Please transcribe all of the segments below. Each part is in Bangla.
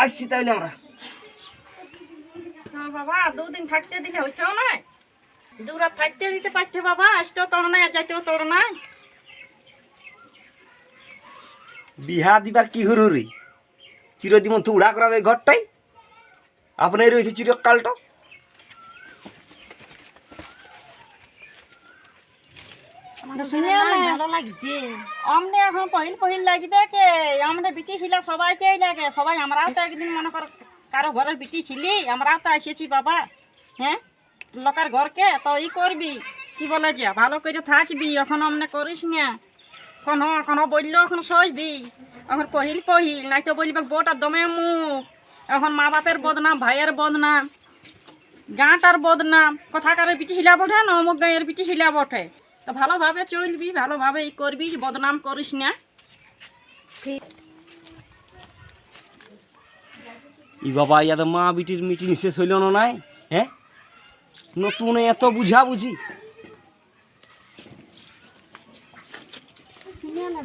আসছি তাহলে আমরা। হ্যাঁ বাবা দুদিন থাকতে দিলে হইতেও না দু রাত থাকতে দিতে পারছে বাবা আসতেও তোর নাই আর যাইতেও তোর নাই। বিহা দিবার কি হুরুরি চিরজীবন তো উড়া করা যায় ঘরটাই। আপনার রয়েছে চিরকালটা আমাদের শুনে শুনে না। ভালো লাগছে। এখন পহিল পহিল লাগবে কে? আমরা বিটি ছিল সবাই লাগে। সবাই আমরাও তো একদিন মনে কর কারও ঘরের বিটি ছিলি আমরাও তো এসেছি বাবা। হ্যাঁ? লোকের ঘরকে তো ই করবি। কি বলে যে ভালো করে থাকবি এখন অমনে করিস না। এখন এখন বলল এখন সইবি। এখন পহিল পহিল নাই তো বলবে বোটার দমে মুখ। এখন মা বাপের বদনাম ভাইয়ের বদনাম গাঁটার বদনাম। কথাকারের বিটি হিলা বটে না অমুক গাঁয়ের বিটি হিলা বটে? তো ভালোভাবে চলবি ভালোভাবে ই করবি বদনাম করিস না। ই বাবা ইয়া তো মা বিটির মিটিং শেষ হইল না নাই? হ্যাঁ? নতুন এত বুঝা বুঝি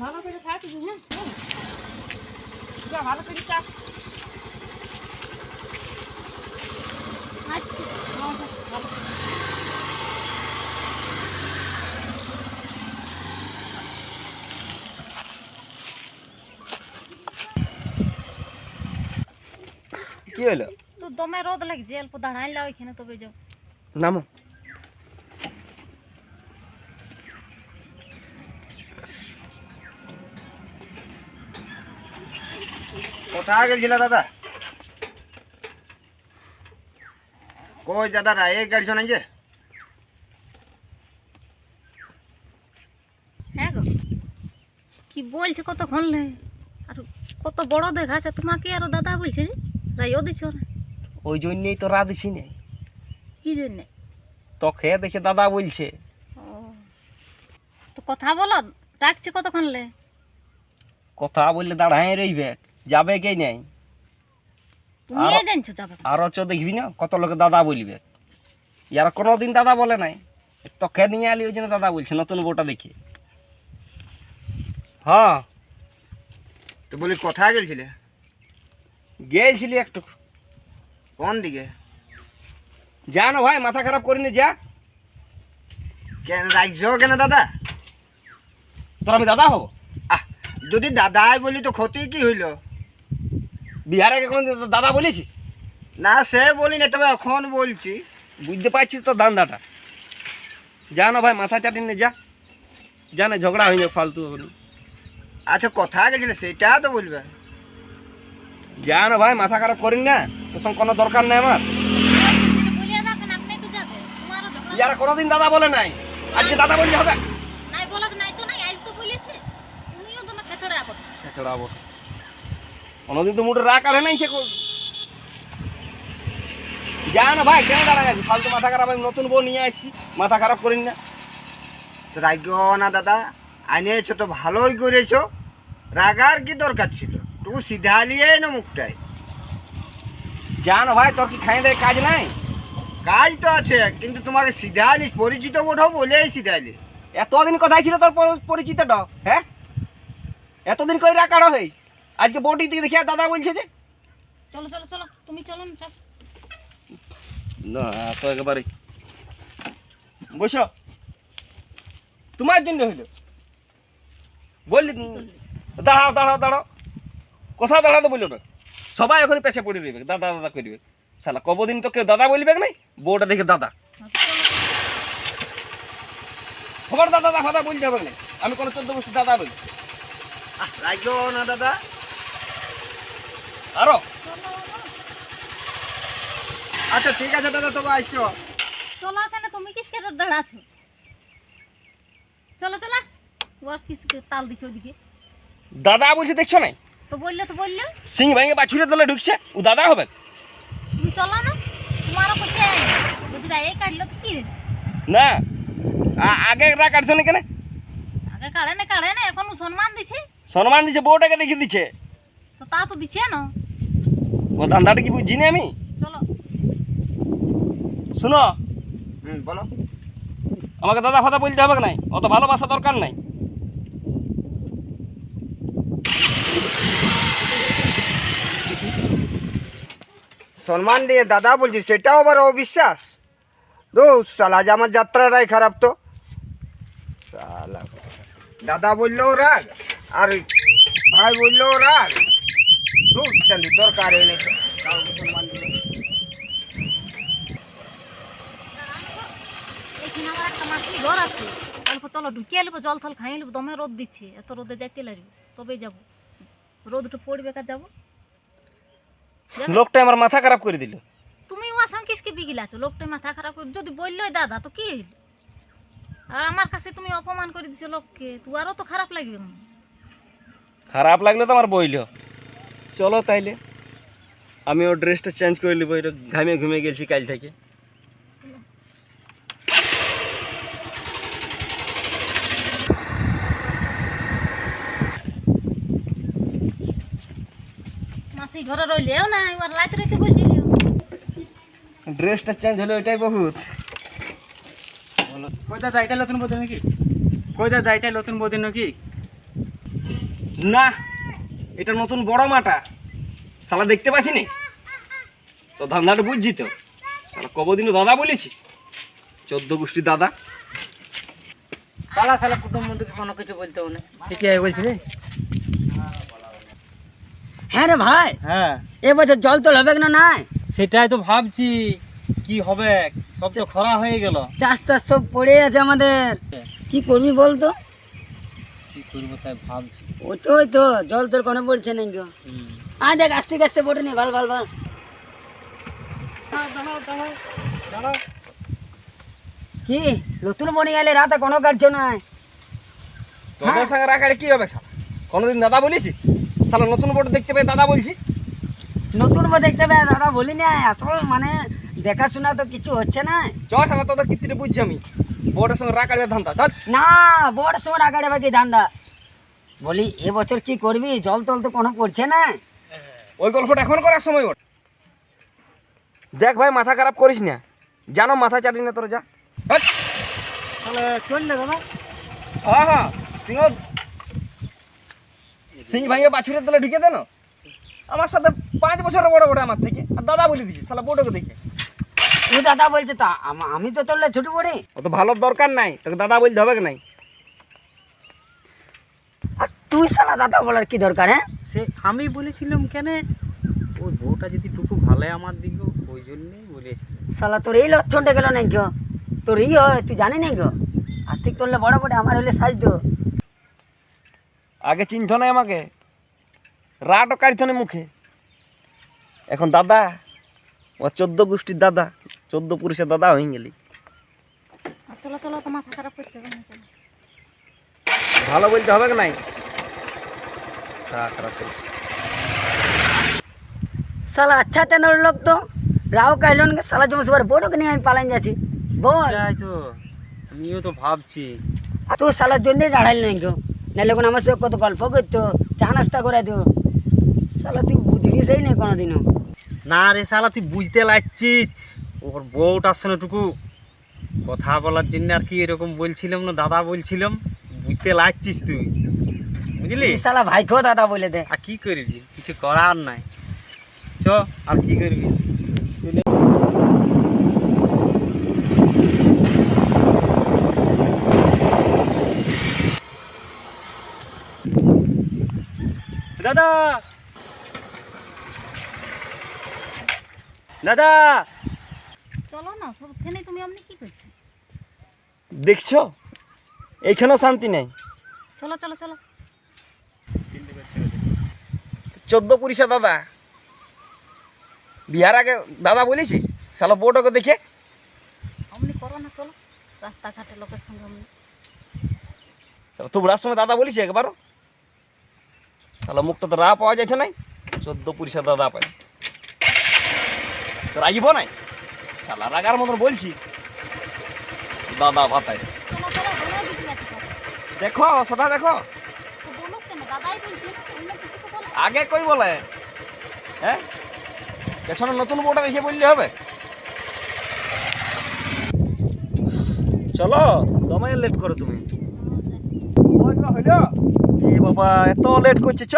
ভালো করে থাকবি হ্যাঁ ভালো করে চাপ কি হইল? তো দমে রোদ লাগছে অল্প দাঁড়াইলা ওইখানে তবে যাও। নামো। কোথায় গেছিল দাদা? কই দাদা এই গাড়ি শোনাই যে। হ্যাঁ গো কি বলছে কতক্ষণ লে? আর কত বড় দেখাচ্ছে তোমাকে আরও দাদা বলছে যে। রাইও দিছ ওই জন্যই তো রাধিছি নেই কি জন্যে? তো খেয়ে দেখে দাদা বলছে। তো কথা বলো ডাকছে কতক্ষণ লে? কথা বললে দাঁড়ায় রইবে যাবে কে নেই তুমিই জানছো যাবে আরও চ দেখবি না কত লোকে দাদা বলবে। ইয়ার কোনোদিন দাদা বলে নাই। তোকে নিয়ে আলি ওই জন্য দাদা বলছে নতুন বউটা দেখি। হ্যাঁ তো বলি কোথায় গেছিলে গেছিলি একটু। কোন দিকে? যা না ভাই মাথা খারাপ করিনি যা। কেন রাখছো কেন দাদা? তোর আমি দাদা হব? আহ যদি দাদাই বলি তো ক্ষতি কি হইল? বিহারে কোনো দাদা বলেছিস? না সে বলি না তবে এখন বলছি। বুঝতে পারছিস তো ধান্দাটা। যা না ভাই মাথা চাটিনি যা। যা না ঝগড়া হয়ে হয়নি ফালতু আচ্ছা কথা গেছিলে সেটা তো বলবে। যা ভাই, মাথা খারাপ করিন না, তোর সঙ্গে কোনো দরকার নেই আমার। ইয়ার কোনোদিন দাদা বলে নাই, আজকে দাদা বললে হবে। চড়াবো কোনোদিন তো মুঠে রাগ কাঢ়ে নাই কে যা না ভাই, কেন দাঁড়ায় আছি ফালতু মাথা খারাপ, আমি নতুন বউ নিয়ে আসছি, মাথা খারাপ করিন না। রাখো না দাদা আনিয়েছো তো ভালোই করেছ রাগার কি দরকার ছিল? তুই সিধা লিয়ে না মুখটায় যা না ভাই তোর কি খাই দেয় কাজ নাই কাজ তো আছে কিন্তু তোমাকে সিধা আলিস পরিচিত ওঠাও বলেই সিধা আলি এতদিন কোথায় ছিল তোর পরি- পরিচিতটা হ্যাঁ এতদিন কই কাঢ়ো হই আজকে বউটি দিকে দেখি আর দাদা বলছে যে চলো চলো চলো তুমি চলো না চল না তো একেবারে বসো তোমার জন্য হইল বললি দাঁড়াও দাঁড়াও দাঁড়াও কোথাও দাঁড়াতে বলল না। সবাই এখন পেছে পড়ে রইবে দাদা দাদা করবে সালা কবদিন তো কেউ দাদা বলবে নাই বউটা দেখে দাদা। খবর দাদা দাদা ফাদা বলতে হবে না। আমি কোনো চোদ্দ বস্তু দাদা বলি। না দাদা। আরও। আচ্ছা ঠিক আছে দাদা তবে আসছো চলো এখানে তুমি কি কিসকে দাঁড়াছো চলো চলো। ওর কিসকে তাল দিচ্ছ ওদিকে দাদা বলছে দেখছ না তো বললে তো বললে। সিং ভেঙে বাছুরে দলে ঢুকছে ও দাদা হবে। তুমি চলো না তোমারও পয়সা যদি রায় কাটলো তো কি? না আগে রাগ কাটছো না কেন আগে কাড়ে না কাড়ে না এখন সম্মান দিছে। সম্মান দিছে বউটাকে দেখিয়ে দিচ্ছে তো তা তো দিছে না। ও ধান্দাটা কি বুঝছি না আমি? চলো। শুনো। হুম বলো। আমাকে দাদা ফাদা বলতে হবে নাই? অত ভালোবাসা দরকার নাই। সম্মান দিয়ে দাদা বলছি, সেটাও আবার অবিশ্বাস। দো সালা আজ আমার যাত্রাটাই খারাপ তো। দাদা বললেও রাগ, আর ভাই বললেও রাগ। চালি দরকার আছে। চলো, ঢুকিয়ে নেব জল থল খাইয়ে নেব দমে রোদ দিচ্ছে। এত রোদে যাইতে লাগবে, তবেই যাব। রোদটা পড়বে কার যাবে? লোকটা আমার মাথা খারাপ করে দিল। তুমি ওর সঙ্গে কিসকে বিগিলাছো লোকটা মাথা খারাপ করে যদি বলল দাদা তো কি হইল? আর আমার কাছে তুমি অপমান করে দিছো লোককে তো আরও তো খারাপ লাগবে খারাপ লাগলে তো আমার বইল। চলো তাইলে। আমি ওর ড্রেসটা চেঞ্জ করে নিবো এটা ঘামে ঘুমে গেছি কাল থেকে। মাসি ঘরে রইলেও না এবার রাত রাতে বলছিলিও ড্রেসটা চেঞ্জ হলে ওইটাই বহুত। কই দাদা এটা নতুন বৌদি নাকি? কই দাদা এটা নতুন বৌদি নাকি? না এটা নতুন বড় মাটা। শালা দেখতে পাসি নি তো ধান্দাটা বুঝছি তো। শালা কবদিনও দাদা বলেছিস? চোদ্দ গোষ্ঠী দাদা। পালা সালা কুটুম বন্ধুকে কোনো কিছু বলতে না। ঠিকই বলছি রে হ্যাঁ রে ভাই। হ্যাঁ। এবছর জল তোল হবে না নাই? সেটাই তো ভাবছি কি হবে? সব তো খরা হয়ে গেল। চাষ টাস সব পড়ে আছে আমাদের। কি করবি বল তো কি করব তাই ভাবছি। ওই তো জল তোর কোনো পড়ছে না কেউ আ দেখ আস্তে আস্তে পড়ে নি ভালো ভালো ভালো। কি? নতুন বনি গেলে রাতে কোনো কার্য না তোদের সঙ্গে রাখারে কি হবে কোনোদিন দাদা বলেছিস শালা নতুন বড় দেখতে পেয়ে দাদা বলছিস? নতুন বউ দেখতে পাই দাদা বলি না আসল মানে দেখাশোনা তো কিছু হচ্ছে না। চ শালা তোদের কীর্তিটা বুঝছি আমি। বড়ের সঙ্গে রাখারে ধান্দা চল। না বড় সময় আগাড়ে বাকি ধান্দা? বলি এবছর কি করবি? জল টল তো কোনো পড়ছে না। ওই গল্পটা এখন করার সময় ওর দেখ ভাই মাথা খারাপ করিস না। জানো মাথা চাটি না তোর যা। তাহলে চল না দাদা। হ্যাঁ হ্যাঁ। তুইও সিং ভাইয়ে বাছুরের তলে ঢুকে দেন? আমার সাথে পাঁচ বছর বড় বড় আমার থেকে। আর দাদা বলে দিছি শালা বোটোকে দেখে। তুই দাদা বলছে তো আমি তো তোর ছুটি পড়ি। অত ভালো দরকার নাই তোকে দাদা বলতে হবে কি নাই? আর তুই সালা দাদা বলার কি দরকার হ্যাঁ? সে আমি বলেছিলাম কেন? ওই বউটা যদি টুকু ভালো আমার দিকে ওই জন্যই বলেছি সালা তোর এই লক্ষণটা গেল নাই কেউ তোর এই হয় তুই জানি নাই কেউ আজ থেকে তোরলে বড় বড় আমার হলে সাজ দো আগে চিনত নাই আমাকে। রাটও কাড়িত না মুখে। এখন দাদা ও চোদ্দ গোষ্ঠীর দাদা চোদ্দ পুরুষের দাদা হয়ে গেলি। চলো চলো তো মাথা খারাপ করতে হবে না চলো ভালো বলতে হবে কি নাই? খারাপ সালা আচ্ছা তেনার লোক তো। রাও কাইলন কে সালা জমা সবার বড়কে নিয়ে আমি পালান যাচ্ছি। বল। তাই তো আমিও তো ভাবছি। আর তুই সালার জন্যই দাঁড়াইল নাই কেউ নাহলে এখন আমার সঙ্গে কত গল্প করতো চা নাস্তা করে দিও। সালা তুই বুঝবি সেই নেই কোনোদিনও। না রে শালা তুই বুঝতে লাগছিস। ওর বউটার সঙ্গে টুকু কথা বলার জন্য আর কি এরকম বলছিলাম না দাদা বলছিলাম বুঝতে লাগছিস তুই। বুঝলি? সালা ভাইকেও দাদা বলে দে। আর কি করবি? কিছু করার নাই। চ আর কি করবি? দাদা। দাদা। চলো না সবখানে তুমি আপনি কি করছ দেখছ? এইখানেও শান্তি নেই। চলো চলো চলো। চোদ্দ পুরুষে দাদা বিহার আগে দাদা বলেছিস? শালা বোটোকে দেখে। আপনি করো না চলো। রাস্তাঘাটে লোকের সঙ্গে আপনি শালা তুবড়ার সময় দাদা বলিস একবারও। শালা মুখটা তো রা পাওয়া যাচ্ছে নাই। চোদ্দ পুরুষে দাদা পাই রাগিব নাই? শালা রাগার মতন বলছি। দাদা ভাতায়। দেখো সেটা দেখো। আগে কই বলে? হ্যাঁ? পেছনে নতুন বউটা রেখে বললে হবে। চলো দমে লেট করো তুমি। হইল। বাবা এত লেট করছে চ।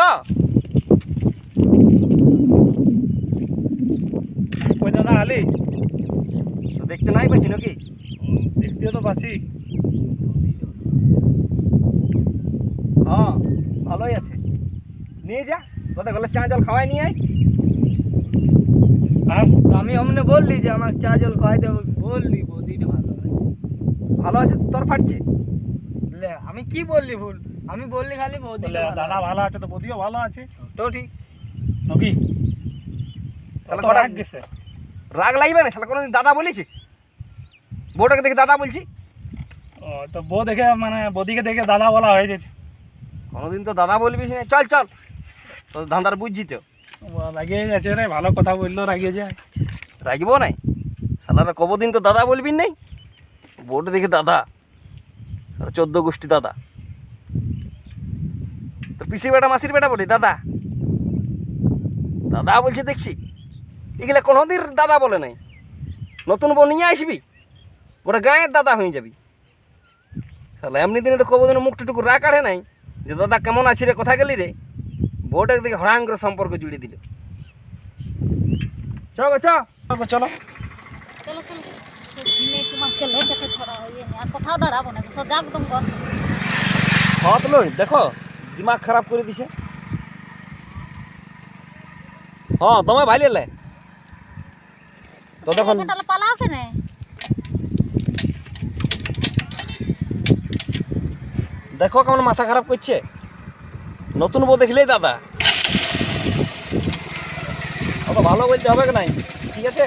আলি? তো দেখতে নাই পাচ্ছি নাকি? দেখতেও তো পাচ্ছি হ্যাঁ ভালোই আছে। নিয়ে যা তোদের গেলে চা জল খাওয়াই নিয়ে আয়। আর আমি অমনে বললি যে আমার চা জল খাওয়াই দেবো বললি বৌদিটা ভালো আছে। ভালো আছে তো তোর ফাটছে। আমি কি বললি ভুল? আমি বললি খালি বৌদিটা দাদা ভালো আছে তো বদিও ভালো আছে। তো ঠিক। নাকি রাগ গেছে রাগ লাগবে না? শালা কোনোদিন দাদা বলেছিস? বউটাকে দেখে দাদা বলছি? ও তো বউ দেখে মানে বদিকে দেখে দাদা বলা হয়ে যাচ্ছে কোনোদিন তো দাদা বলবি না। চল চল। তো ধান্দার বুঝছি তো। রাগিয়ে যাচ্ছে রে ভালো কথা বলল রাগিয়ে যায়। রাখব নাই? সালারা কবদিন তো দাদা বলবি নাই? বউটা দেখে দাদা। চোদ্দ গোষ্ঠী দাদা। তোর পিসির বেটা মাসির বেটা বলি দাদা। দাদা বলছে দেখছি। এগুলা কোনোদিন দাদা বলে নাই। নতুন বউ নিয়ে আসবি ওরা গায়ের দাদা হয়ে যাবি। তাহলে এমনি দিনে তো কবদিন মুখটুকু রা কাঢ়ে নাই। যে দাদা কেমন আছি রে কোথায় গেলি রে? বউটাকে দেখে হড়াং করে সম্পর্ক জুড়ে দিল। চলো চলো। চলো চলো। তোমাকে দেখো। দিমাগ খারাপ করে দিছে। হ্যাঁ তোমায় ভাই লে। তো দেখুন। তাহলে পালাও কেনে দেখো কেমন মাথা খারাপ করছে। নতুন বউ দেখলেই দাদা। অত ভালো বলতে হবে কি নাই? ঠিক আছে?